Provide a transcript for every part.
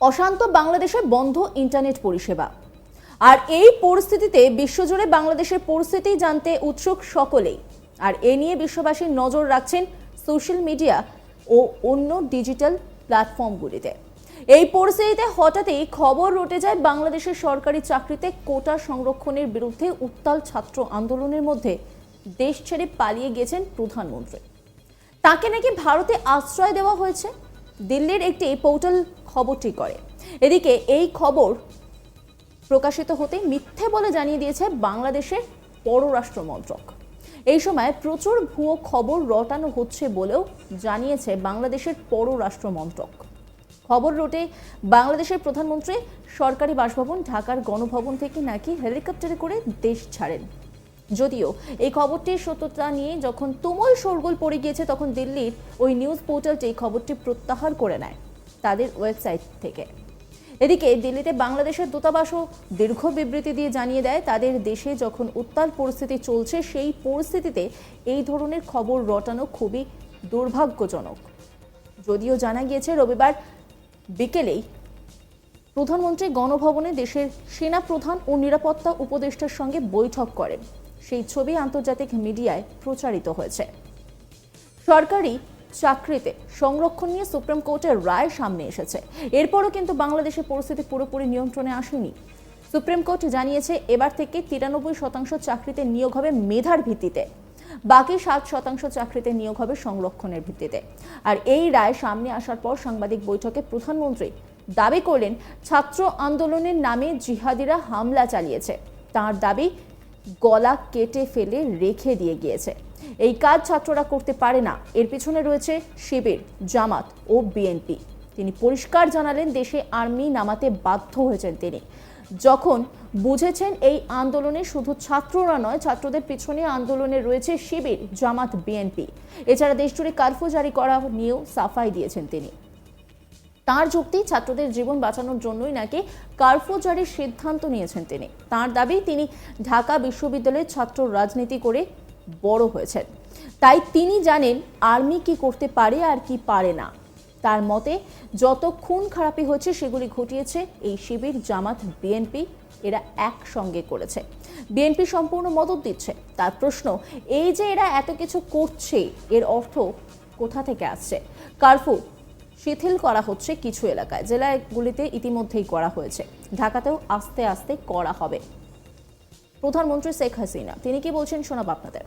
অশান্ত বাংলাদেশে বন্ধ ইন্টারনেট পরিষেবা। আর এই পরিস্থিতিতে বিশ্বজুড়ে বাংলাদেশের পরিস্থিতি জানতে উৎসুক সকলেই। আর এ নিয়ে বিশ্ববাসীর নজর রাখছেন সোশ্যাল মিডিয়া ও অন্য ডিজিটাল প্ল্যাটফর্মগুলিতে। এই পরিস্থিতিতে হঠাৎই খবর রটে যায় বাংলাদেশের সরকারি চাকরিতে কোটা সংরক্ষণের বিরুদ্ধে উত্তাল ছাত্র আন্দোলনের মধ্যে দেশ ছেড়ে পালিয়ে গেছেন প্রধানমন্ত্রী। তাকে নাকি ভারতে আশ্রয় দেওয়া হয়েছে? দিল্লির একটি পোর্টাল খবরটি করে। এদিকে এই খবর প্রকাশিত হতে মিথ্যে বলে জানিয়ে দিয়েছে বাংলাদেশের পররাষ্ট্র মন্ত্রক। এই সময় প্রচুর ভুয়ো খবর রটানো হচ্ছে বলেও জানিয়েছে বাংলাদেশের পররাষ্ট্র মন্ত্রক। খবর রোটে বাংলাদেশের প্রধানমন্ত্রী সরকারি বাসভবন ঢাকার গণভবন থেকে নাকি হেলিকপ্টারে করে দেশ ছাড়েন। যদিও এই খবরটির সত্যতা নিয়ে যখন তুমুল শোরগোল পড়ে গিয়েছে তখন দিল্লির ওই নিউজ পোর্টালটি এই খবরটি প্রত্যাহার করে নেয়। তাদের ওয়েবসাইট থেকে। এদিকে দিল্লিতে বাংলাদেশের দূতাবাসও দীর্ঘ বিবৃতি দিয়ে জানিয়ে দেয়, তাদের দেশে যখন উত্তাল পরিস্থিতি চলছে, সেই পরিস্থিতিতে এই ধরনের খবর রটানো খুবই দুর্ভাগ্যজনক। যদিও জানা গিয়েছে, রবিবার বিকেলেই প্রধানমন্ত্রী গণভবনে দেশের সেনা প্রধান ও নিরাপত্তা উপদেষ্টার সঙ্গে বৈঠক করেন। সেই ছবি আন্তর্জাতিক মিডিয়ায় প্রচারিত হয়েছে। সরকারি চাকরিতে সংরক্ষণ নিয়ে সুপ্রিম কোর্টের রায় সামনে এসেছে। এরপরও কিন্তু বাংলাদেশের পরিস্থিতি পুরোপুরি নিয়ন্ত্রণে আসেনি। সুপ্রিম কোর্ট জানিয়েছে, এবার থেকে তিরানব্বই শতাংশ চাকরিতে নিয়োগ হবে মেধার ভিত্তিতে। বাকি সাত শতাংশ চাকরিতে নিয়োগ হবে সংরক্ষণের ভিত্তিতে। আর এই রায় সামনে আসার পর সাংবাদিক বৈঠকে প্রধানমন্ত্রী দাবি করলেন, ছাত্র আন্দোলনের নামে জিহাদিরা হামলা চালিয়েছে। তার দাবি, গলা কেটে ফেলে রেখে দিয়ে গিয়েছে। এই কাজ ছাত্ররা করতে পারে না। এর পিছনে রয়েছে শিবির, জামাত ও বিএনপি। তিনি পরিষ্কার জানালেন, দেশে আর্মি নামাতে বাধ্য হয়েছেন তিনি। যখন বুঝেছেন এই আন্দোলনে শুধু ছাত্ররা নয়, ছাত্রদের পিছনে আন্দোলনে রয়েছে শিবির, জামাত, বিএনপি। এছাড়া দেশজুড়ে কারফিউ জারি করা নিয়েও সাফাই দিয়েছেন তিনি। তার যুক্তি, ছাত্রদের জীবন বাঁচানোর জন্যই নাকি কারফিউ জারির সিদ্ধান্ত নিয়েছেন তিনি। তার দাবি, তিনি ঢাকা বিশ্ববিদ্যালয়ের ছাত্র রাজনীতি করে বড় হয়েছেন। তাই তিনি জানেন আর্মি কি করতে পারে আর কি পারে না। তার মতে, যত খুন খারাপি হয়েছে সেগুলি ঘটিয়েছে এই শিবির, জামাত, বিএনপি, এরা একসঙ্গে করেছে। বিএনপি সম্পূর্ণ মদত দিচ্ছে। তার প্রশ্ন, এই যে এরা এত কিছু করছে, এর অর্থ কোথা থেকে আসছে? কারফিউ শিথিল করা হচ্ছে কিছু এলাকায়। জেলাগুলিতে ইতিমধ্যেই করা হয়েছে। ঢাকাতেও আস্তে আস্তে করা হবে। প্রধানমন্ত্রী শেখ হাসিনা। তিনি কি বলছেন শোনাব আপনাদের?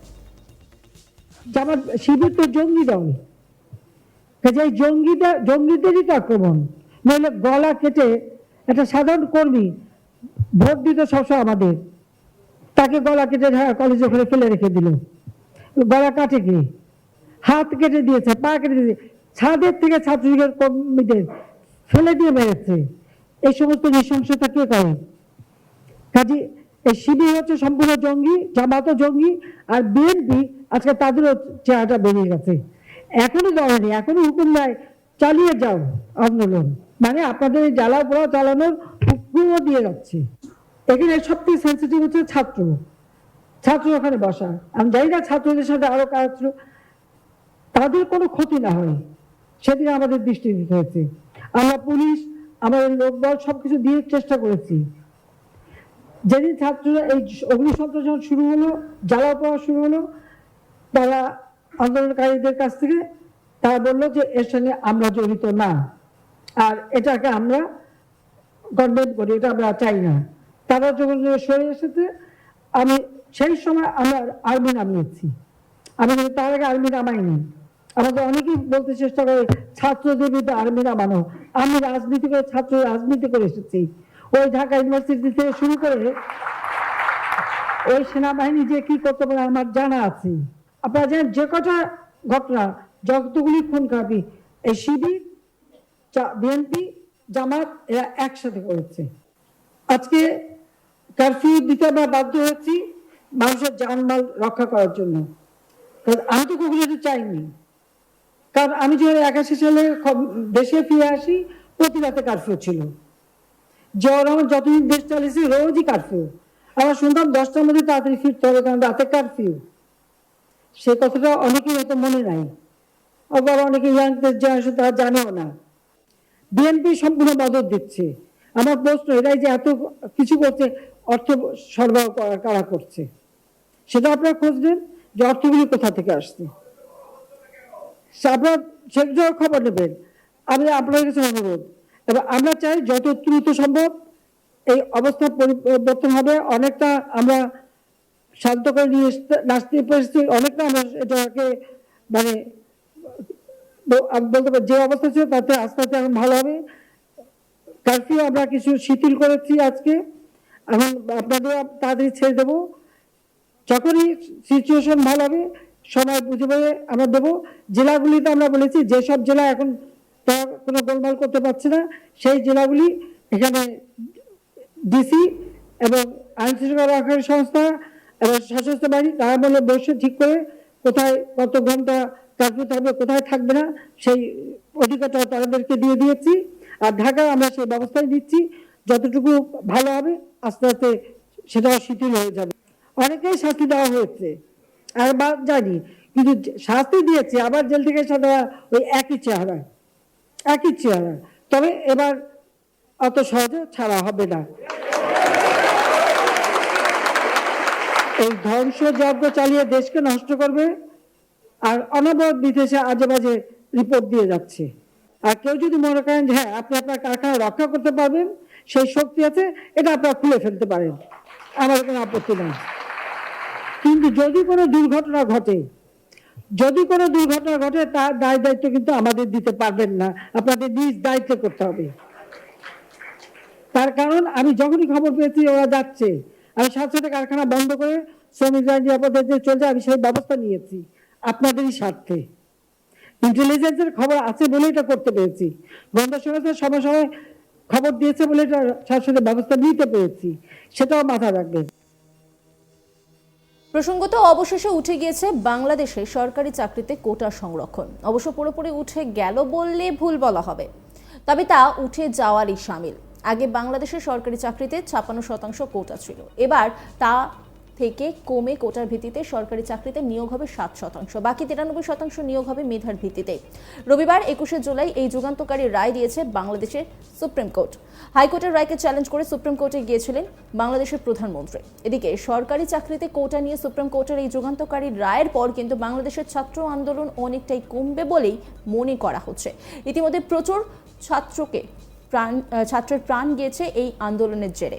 জামাত শিবির তো জঙ্গি দল কাজে এই জঙ্গিটা জঙ্গিদেরই তো আক্রমণ। নইলে গলা কেটে একটা সাধারণ কর্মী ভোট দিত সবসময় আমাদের। তাকে গলা কেটে কলেজে ওখানে ফেলে রেখে দিল। গলা কাটে কি? হাত কেটে দিয়েছে, পা কেটে দিয়েছে। ছাদের থেকে ছাত্রলীগের কর্মীদের ফেলে দিয়ে মেরেছে। এই সমস্ত নৃশংসতা কে করে? কাজে এই শিবির হচ্ছে সম্পূর্ণ জঙ্গি, জামাতও জঙ্গি, আর বিএনপি আজকে তাদেরও চেহারাটা বেরিয়ে গেছে। এখনও দলেনি এখনও হুকুম নাই, চালিয়ে যাও আন্দোলন। মানে আপনাদের এই জ্বালা পোড়া চালানোর হুকুমও দিয়ে যাচ্ছে। এখানে সবথেকে সেন্সিটিভ হচ্ছে ছাত্র। ছাত্র ওখানে বসা। আমি জানি না ছাত্রদের সাথে আরও কাজ তাদের কোনো ক্ষতি না হয়। সেদিকে আমাদের দৃষ্টি দিতে হয়েছে। আমরা পুলিশ, আমাদের লোকবল সবকিছু দিয়ে চেষ্টা করেছি। যেদিন ছাত্ররা এই অগ্নিসন্ত্রাস যখন শুরু হলো জ্বালা পাওয়া শুরু হলো, তারা আন্দোলনকারীদের কাছ থেকে তারা বলল যে, এর সঙ্গে আমরা জড়িত না। আর এটাকে আমরা গভর্নমেন্ট করি, এটা আমরা চাই না। তারা যখন সরে এসেছে, আমি সেই সময় আমরা আর্মি নামিয়েছি আমি কিন্তু তার আগে আর্মি নামাইনি। আমাদের অনেকেই বলতে চেষ্টা করে, ছাত্রদের বিরুদ্ধে আর্মি নামানো। আমি রাজনীতি করে ছাত্র রাজনীতি করে এসেছি। ওই ঢাকা ইউনিভার্সিটি থেকে শুরু করে ওই সেনাবাহিনী যে কি করতে পারে আমার জানা আছে। আপনারা জানেন যে কটা ঘটনা, যতগুলি খুন খাবি এই শিবির বিএনপি, জামাত, এরা একসাথে করেছে। আজকে কারফিউ দিতে আমরা বাধ্য হয়েছি মানুষের জানমাল রক্ষা করার জন্য। আমি তো কখনো এটা চাইনি। কারণ আমি যখন একাশি সালে দেশে ফিরে আসি, প্রতি রাতে কারফিউ ছিল। জিয়াউর রহমান যতদিন দেশ চালিয়েছে, রোজই কারফিউ আমরা শুনতাম দশটার মধ্যে তাড়াতাড়ি ফিরতে হবে, কারণ রাতে কারফিউ সে কথাটা অনেকেই হয়তো মনে নাই। আবার অনেকে ইয়াংদের জেনারেশন তারা জানেও না। বিএনপি সম্পূর্ণ মদত দিচ্ছে। আমার প্রশ্ন এরাই যে এত কিছু করছে, অর্থ সরবরাহ করা- কারা করছে? সেটা আপনারা খোঁজ নেন যে অর্থগুলি কোথা থেকে আসছে। আপনার সেগুলো খবর নেবেন। আমি আপনার কাছে অনুরোধ এবার আমরা চাই যত দ্রুত সম্ভব এই অবস্থা পরিবর্তন হবে। অনেকটা আমরা শান্ত করে নিয়ে আসতে- পেরেছি। অনেকটা আমরা এটাকে মানে বলতে পারি যে অবস্থা ছিল তাতে আস্তে আস্তে এখন ভালো হবে। কারফিউ আমরা কিছু শিথিল করেছি আজকে। এখন আপনাদের তাড়াতাড়ি ছেড়ে দেবো। যখনই সিচুয়েশন ভালো হবে বুঝে বুঝে আমরা দেবো। জেলাগুলিতে আমরা বলেছি, যেসব জেলা এখন তারা কোনো গোলমাল করতে পারছে না। সেই জেলাগুলি এখানে ডিসি এবং আইন শৃঙ্খলা রক্ষাকারী সংস্থা এবং সশস্ত্র বাহিনী, তারা বলে বসে ঠিক করে কোথায় কত ঘণ্টা কার্ফিউ থাকবে, কোথায় থাকবে না, সেই অধিকারটা তাদেরকে দিয়ে দিয়েছি। আর ঢাকায় আমরা সেই ব্যবস্থাই দিচ্ছি যতটুকু ভালো হবে, আস্তে আস্তে সেটাও শিথিল হয়ে যাবে। অনেকেই শাস্তি দেওয়া হয়েছে, আর বা জানি কিন্তু শাস্তি দিয়েছে, আবার জেল থেকে সাদা ওই একই চেহারা একই চেহারা তবে এবার অত সহজে ছাড়া হবে না। এই ধ্বংসযজ্ঞ চালিয়ে দেশকে নষ্ট করবে আর অনবরত বিদেশে আজে বাজে রিপোর্ট দিয়ে যাচ্ছে। আর কেউ যদি মনে করেন যে হ্যাঁ আপনি আপনার কারখানা রক্ষা করতে পারবেন, সেই শক্তি আছে, এটা আপনারা খুলে ফেলতে পারেন। আমার কোনো আপত্তি নেই। কিন্তু যদি কোনো দুর্ঘটনা ঘটে যদি কোনো দুর্ঘটনা ঘটে তার দায় দায়িত্ব কিন্তু আমাদের দিতে পারবেন না। আপনাদের নিজ দায়িত্ব করতে হবে। তার কারণ আমি যখনই খবর পেয়েছি, ওরা যাচ্ছে। আমি সাথে সাথে কারখানা বন্ধ করে শ্রমিকরা নিরাপদে যে চলছে, আমি সেই ব্যবস্থা নিয়েছি। আপনাদেরই স্বার্থে। ইন্টেলিজেন্সের খবর আছে বলে এটা করতে পেরেছি। গোয়েন্দা সংস্থা সময় সময় খবর দিয়েছে বলে এটা সাথে ব্যবস্থা নিতে পেরেছি। সেটাও মাথা রাখবেন। প্রসঙ্গত, অবশেষে উঠে গিয়েছে বাংলাদেশে সরকারি চাকরিতে কোটা সংরক্ষণ। অবশ্য পুরোপুরি উঠে গেল বললে ভুল বলা হবে। তবে তা উঠে যাওয়ারই সামিল। আগে বাংলাদেশের সরকারি চাকরিতে ছাপ্পান্ন শতাংশ কোটা ছিল। এবার তা থেকে কমে কোটার ভিত্তিতে সরকারি চাকরিতে নিয়োগ হবে সাত শতাংশ। বাকি তিরানব্বই শতাংশ নিয়োগ হবে মেধার ভিত্তিতে। রবিবার একুশে জুলাই এই যুগান্তকারী রায় দিয়েছে বাংলাদেশের সুপ্রিম কোর্ট। হাইকোর্টের রায়কে চ্যালেঞ্জ করে সুপ্রিম কোর্টে গিয়েছিলেন বাংলাদেশের প্রধানমন্ত্রী। এদিকে সরকারি চাকরিতে কোটা নিয়ে সুপ্রিম কোর্টের এই যুগান্তকারী রায়ের পর কিন্তু বাংলাদেশের ছাত্র আন্দোলন অনেকটাই কমবে বলেই মনে করা হচ্ছে। ইতিমধ্যে প্রচুর ছাত্রকে প্রাণ ছাত্রের প্রাণ গিয়েছে এই আন্দোলনের জেরে।